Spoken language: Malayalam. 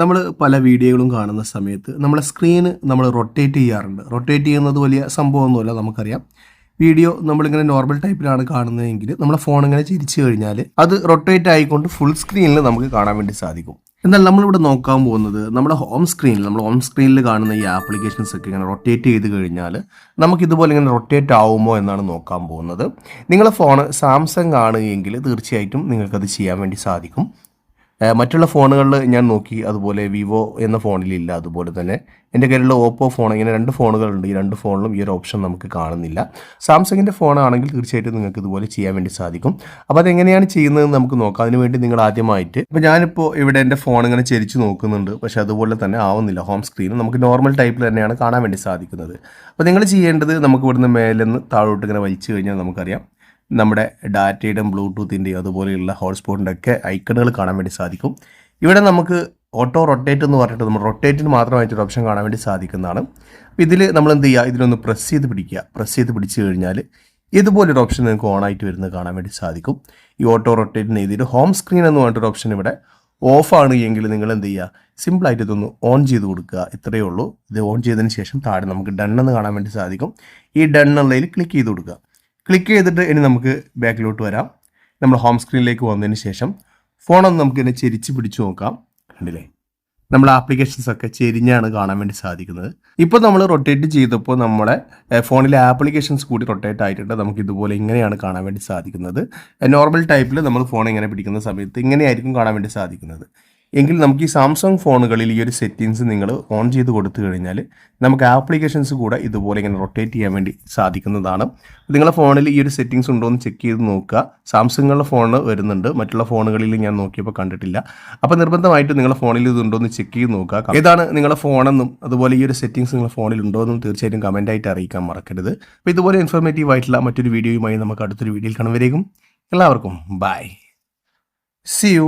നമ്മൾ പല വീഡിയോകളും കാണുന്ന സമയത്ത് നമ്മളെ സ്ക്രീന് നമ്മൾ റൊട്ടേറ്റ് ചെയ്യാറുണ്ട്. റൊട്ടേറ്റ് ചെയ്യുന്നത് വലിയ സംഭവമൊന്നുമല്ല നമുക്കറിയാം. വീഡിയോ നമ്മളിങ്ങനെ നോർമൽ ടൈപ്പിലാണ് കാണുന്നതെങ്കിൽ നമ്മുടെ ഫോൺ ഇങ്ങനെ ചിരിച്ചു കഴിഞ്ഞാൽ അത് റൊട്ടേറ്റ് ആയിക്കൊണ്ട് ഫുൾ സ്ക്രീനിൽ നമുക്ക് കാണാൻ വേണ്ടി സാധിക്കും. എന്നാൽ നമ്മളിവിടെ നോക്കാൻ പോകുന്നത് നമ്മുടെ ഹോം സ്ക്രീനിൽ നമ്മൾ ഹോം സ്ക്രീനിൽ കാണുന്ന ഈ ആപ്ലിക്കേഷൻസ് ഒക്കെ ഇങ്ങനെ റൊട്ടേറ്റ് ചെയ്ത് കഴിഞ്ഞാൽ നമുക്ക് ഇതുപോലെ ഇങ്ങനെ റൊട്ടേറ്റ് ആവുമോ എന്നാണ് നോക്കാൻ പോകുന്നത്. നിങ്ങളുടെ ഫോൺ സാംസങ് ആണ് എങ്കിൽ തീർച്ചയായിട്ടും നിങ്ങൾക്കത് ചെയ്യാൻ വേണ്ടി സാധിക്കും. മറ്റുള്ള ഫോണുകളിൽ ഞാൻ നോക്കി അതുപോലെ വിവോ എന്ന ഫോണിലില്ല അതുപോലെ തന്നെ എന്റെ കയ്യിലുള്ള ഓപ്പോ ഫോൺ ഇങ്ങനെ രണ്ട് ഫോണുകളുണ്ട്. ഈ രണ്ട് ഫോണിലും ഈ ഒരു ഓപ്ഷൻ നമുക്ക് കാണുന്നില്ല. സാംസങ്ങിന്റെ ഫോണാണെങ്കിൽ തീർച്ചയായിട്ടും നിങ്ങൾക്ക് ഇതുപോലെ ചെയ്യാൻ വേണ്ടി സാധിക്കും. അപ്പോൾ അതെങ്ങനെയാണ് ചെയ്യുന്നതെന്ന് നമുക്ക് നോക്കാം. അതിന് വേണ്ടി നിങ്ങൾ ആദ്യമായിട്ട് ഇപ്പോൾ ഞാനിപ്പോൾ ഇവിടെ എന്റെ ഫോൺ ഇങ്ങനെ ചരിച്ച് നോക്കുന്നുണ്ട്. പക്ഷെ അതുപോലെ തന്നെ ആവുന്നില്ല. ഹോം സ്ക്രീൻ നമുക്ക് നോർമൽ ടൈപ്പിൽ തന്നെയാണ് കാണാൻ വേണ്ടി സാധിക്കുന്നത്. അപ്പോൾ നിങ്ങൾ ചെയ്യേണ്ടത് നമുക്ക് ഇവിടുന്ന് മേലെ നിന്ന് താഴോട്ട് ഇങ്ങനെ വലിച്ചു കഴിഞ്ഞാൽ നമുക്കറിയാം. നമ്മുടെ ഡാറ്റയുടെയും ബ്ലൂടൂത്തിന്റെയും അതുപോലെയുള്ള ഹോട്ട്സ്പോട്ടിന്റെ ഒക്കെ ഐക്കണുകൾ കാണാൻ വേണ്ടി സാധിക്കും. ഇവിടെ നമുക്ക് ഓട്ടോ റൊട്ടേറ്റ് എന്ന് പറഞ്ഞിട്ട് നമ്മൾ റൊട്ടേറ്റിന് മാത്രമായിട്ടൊരു ഓപ്ഷൻ കാണാൻ വേണ്ടി സാധിക്കുന്നതാണ്. അപ്പോൾ ഇതിൽ നമ്മൾ എന്ത് ചെയ്യുക? ഇതിലൊന്ന് പ്രസ് ചെയ്ത് പിടിക്കുക. പ്രസ് ചെയ്ത് പിടിച്ചു കഴിഞ്ഞാൽ ഇതുപോലൊരു ഓപ്ഷൻ നിങ്ങൾക്ക് ഓൺ ആയിട്ട് വരുന്നത് കാണാൻ വേണ്ടി സാധിക്കും. ഈ ഓട്ടോ റൊട്ടേറ്റിന് എഴുതിയിട്ട് ഹോം സ്ക്രീൻ എന്ന് പറഞ്ഞിട്ടൊരു ഓപ്ഷൻ ഇവിടെ ഓഫാണ് എങ്കിൽ നിങ്ങൾ എന്ത് ചെയ്യുക? സിമ്പിളായിട്ട് ഇതൊന്ന് ഓൺ ചെയ്ത് കൊടുക്കുക. ഇത്രയേ ഉള്ളൂ. ഇത് ഓൺ ചെയ്തതിന് ശേഷം താഴെ നമുക്ക് ഡൺ എന്ന് കാണാൻ വേണ്ടി സാധിക്കും. ഈ ഡൺ എന്നുള്ളതിൽ ക്ലിക്ക് ചെയ്ത് കൊടുക്കുക. ക്ലിക്ക് ചെയ്തിട്ട് ഇനി നമുക്ക് ബാക്കിലോട്ട് വരാം. നമ്മൾ ഹോം സ്ക്രീനിലേക്ക് വന്നതിന് ശേഷം ഫോണൊന്ന് നമുക്ക് ഇതിനെ ചെരിച്ച് പിടിച്ചു നോക്കാം. കണ്ടില്ലേ? നമ്മുടെ ആപ്ലിക്കേഷൻസ് ഒക്കെ ചെരിഞ്ഞാണ് കാണാൻ വേണ്ടി സാധിക്കുന്നത്. ഇപ്പോൾ നമ്മൾ റൊട്ടേറ്റ് ചെയ്തപ്പോൾ നമ്മുടെ ഫോണിലെ ആപ്ലിക്കേഷൻസ് കൂടി റൊട്ടേറ്റ് ആയിട്ടുണ്ട്. നമുക്ക് ഇതുപോലെ ഇങ്ങനെയാണ് കാണാൻ വേണ്ടി സാധിക്കുന്നത്. നോർമൽ ടൈപ്പിൽ നമ്മൾ ഫോൺ ഇങ്ങനെ പിടിക്കുന്ന സമയത്ത് ഇങ്ങനെയായിരിക്കും കാണാൻ വേണ്ടി സാധിക്കുന്നത്. എങ്കിൽ നമുക്ക് ഈ സാംസങ് ഫോണുകളിൽ ഈ ഒരു സെറ്റിങ്സ് നിങ്ങൾ ഓൺ ചെയ്ത് കൊടുത്തു കഴിഞ്ഞാൽ നമുക്ക് ആപ്ലിക്കേഷൻസ് കൂടെ ഇതുപോലെ ഇങ്ങനെ റൊട്ടേറ്റ് ചെയ്യാൻ വേണ്ടി സാധിക്കുന്നതാണ്. നിങ്ങളുടെ ഫോണിൽ ഈ ഒരു സെറ്റിങ്സ് ഉണ്ടോ എന്ന് ചെക്ക് ചെയ്ത് നോക്കുക. സാംസങ്ങുകളുടെ ഫോൺ വരുന്നുണ്ട്. മറ്റുള്ള ഫോണുകളിൽ ഞാൻ നോക്കിയപ്പോൾ കണ്ടിട്ടില്ല. അപ്പോൾ നിർബന്ധമായിട്ട് നിങ്ങളുടെ ഫോണിൽ ഇതുണ്ടോ എന്ന് ചെക്ക് ചെയ്ത് നോക്കുക. ഏതാണ് നിങ്ങളുടെ ഫോണെന്നും അതുപോലെ ഈ ഒരു സെറ്റിങ്സ് നിങ്ങളുടെ ഫോണിൽ ഉണ്ടോ എന്നും തീർച്ചയായിട്ടും കമന്റ് ആയിട്ട് അറിയിക്കാൻ മറക്കരുത്. അപ്പോൾ ഇതുപോലെ ഇൻഫോർമേറ്റീവ് ആയിട്ടുള്ള മറ്റൊരു വീഡിയോയുമായി നമുക്ക് അടുത്തൊരു വീഡിയോയിൽ കാണുമ്പോഴേക്കും എല്ലാവർക്കും. By C U